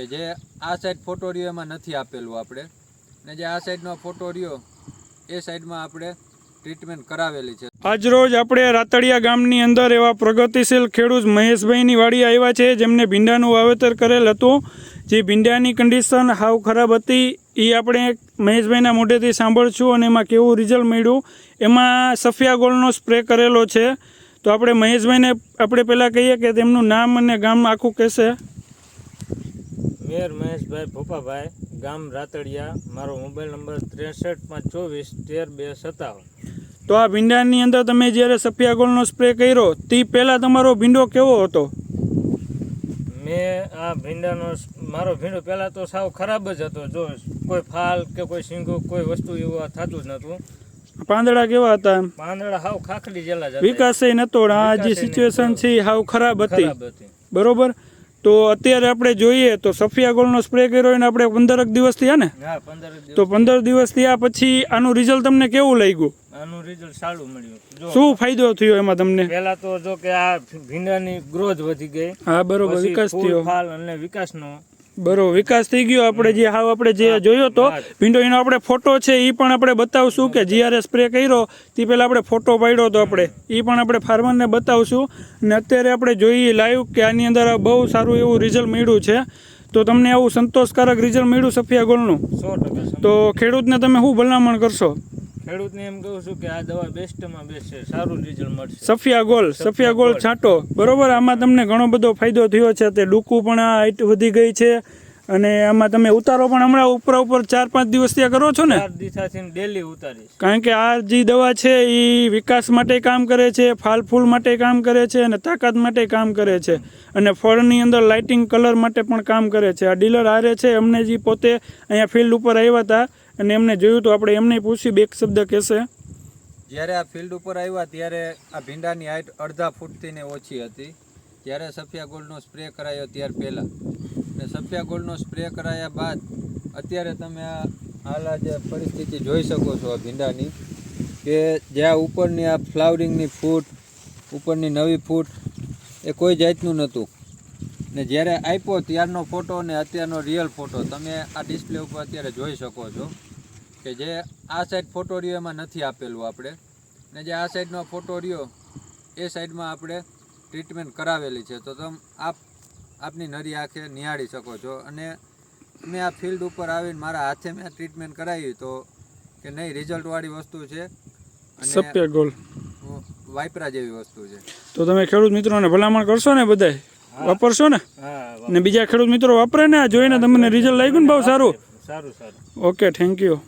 કે જે આ સાઈડ ફોટો રહ્યો એમાં નથી આપેલું આપણે. ને જે આ સાઈડનો ફોટો રહ્યો, એ સાઈડમાં આપણે ટ્રીટમેન્ટ કરાવેલી છે. આજરોજ આપણે રાતડિયા ગામની અંદર એવા પ્રગતિશીલ ખેડૂત મહેશભાઈની વાડી આવ્યા છે, જેમને ભીંડાનું વાવેતર કરેલ હતું. જે ભીંડાની કન્ડિશન હાવ ખરાબ હતી એ આપણે મહેશભાઈના મોઢેથી સાંભળશું અને એમાં કેવું રિઝલ્ટ મળ્યું. એમાં સફિયા ગોલ્ડનો સ્પ્રે કરેલો છે. તો આપણે મહેશભાઈને આપણે પહેલાં કહીએ કે તેમનું નામ અને ગામ આખું કહેશે. મેયર મહેશભાઈ ભોપાભાઈ ગામ રાતડિયા. મારો મોબાઈલ નંબર ત્રેસઠ પાંચ ચોવીસ તેર બે સત્તાવન. તો આ ભીંડાની અંદર તમે જ્યારે સફિયાગોળનો સ્પ્રે કર્યો તે પહેલાં તમારો ભીંડો કેવો હતો? મેં આ ભીંડાનો મારો ભીંડો પહેલાં તો સાવ ખરાબ જ હતો. જો કોઈ ફાલ કે કોઈ સિંગો કોઈ વસ્તુ એવું થતું જ નહોતું. પાંદડા કેવા હતા પાંદડા હાવ ખાખડી જેલા વિકાસ નતો આ જે સિચ્યુએશન છે હાવ ખરાબ હતી. બરોબર? તો અત્યારે આપણે જોઈએ તો સફિયા ગોળનો સ્પ્રે કર્યો એને આપણે પંદરક દિવસ થયા ને? પંદર તો પંદર દિવસ થયા પછી આનું રિઝલ્ટ તમને કેવું લાગ્યું? આનું રિઝલ્ટ સારું મળ્યું. શું ફાયદો થયો એમાં તમને? પહેલા તો જો કે આ ભીંડાની ગ્રોથ વધી ગઈ. હા બરોબર વિકાસ થયો. અને વિકાસનો બરોબર વિકાસ થઈ ગયો. આપણે જે હાવ આપણે જે જોયો તો. ભીંડો એનો આપણે ફોટો છે એ પણ આપણે બતાવશું કે જીઆરએ સ્પ્રે કર્યો તે પહેલાં આપણે ફોટો પાડ્યો તો આપણે. એ પણ આપણે ફાર્મરને બતાવશું. અને અત્યારે આપણે જોઈએ લાઈવ કે આની અંદર બહુ સારું એવું રિઝલ્ટ મળ્યું છે. તો તમને આવું સંતોષકારક રિઝલ્ટ મળ્યું સફિયા ગોળનું તો ખેડૂતને તમે શું ભલામણ કરશો? ખેડૂતને એમ કહું છું કે આ દવા બેસ્ટમાં બેસ્ટ છે સારું રિઝલ્ટ મળશે. સફિયા ગોલ સફિયા ગોલ છાંટો. બરોબર આમાં તમને ઘણો બધો ફાયદો થયો છે તે ડૂકું પણ આ હાઈટ વધી ગઈ છે અને આમાં તમે ઉતારો પણ હમણાં ઉપર ઉપર ચાર પાંચ દિવસ ત્યાં કરો છો ને? ડેલી ઉતારીશ. કારણ કે આ જે દવા છે એ વિકાસ માટે કામ કરે છે ફાલ ફૂલ માટે કામ કરે છે અને તાકાત માટે કામ કરે છે અને ફળની અંદર લાઇટિંગ કલર માટે પણ કામ કરે છે. આ ડીલર હારે છે એમને જે પોતે અહીંયા ફિલ્ડ ઉપર આવ્યા હતા અને એમને જોયું તો આપણે એમને પૂછ્યું બે શબ્દ કહેશે. જ્યારે આ ફિલ્ડ ઉપર આવ્યા ત્યારે આ ભીંડાની હાઈટ અડધા ફૂટથી ને ઓછી હતી. જ્યારે સફિયા ગોલ્ડનો સ્પ્રે કરાયો ત્યાર પહેલાં. ને સફિયા ગોલ્ડનો સ્પ્રે કરાયા બાદ અત્યારે તમે આ હાલ આ જે પરિસ્થિતિ જોઈ શકો છો આ ભીંડાની, કે જ્યાં ઉપરની આ ફ્લાવરિંગની ફૂટ, ઉપરની નવી ફૂટ એ કોઈ જાતનું નહોતું. ને જ્યારે આપ્યો ત્યારનો ફોટો ને અત્યારનો રિયલ ફોટો તમે આ ડિસ્પ્લે ઉપર અત્યારે જોઈ શકો છો. કે જે આ સાઈડ ફોટો રહ્યો એમાં નથી આપેલું આપણે. ને જે આ સાઈડનો ફોટો રહ્યો એ સાઈડમાં આપણે ટ્રીટમેન્ટ કરાવેલી છે. તો તમે આપ આપની નરી આંખે નિહાળી શકો છો. અને મેં આ ફિલ્ડ ઉપર આવીને મારા હાથે મેં ટ્રીટમેન્ટ કરાવી. તો કે નહીં રિઝલ્ટવાળી વસ્તુ છે. સત્ય ગોલ. વાઇપરા જેવી વસ્તુ છે. તો તમે ખેડૂત મિત્રોને ભલામણ કરશો ને બધાય? વાપરશો ને? હા ને બીજા ખેડૂત મિત્રો વાપરે ને આ જોઈને તમને રિઝલ્ટ લાગ્યું ને બહુ સારું? સારું સારું. Okay thank you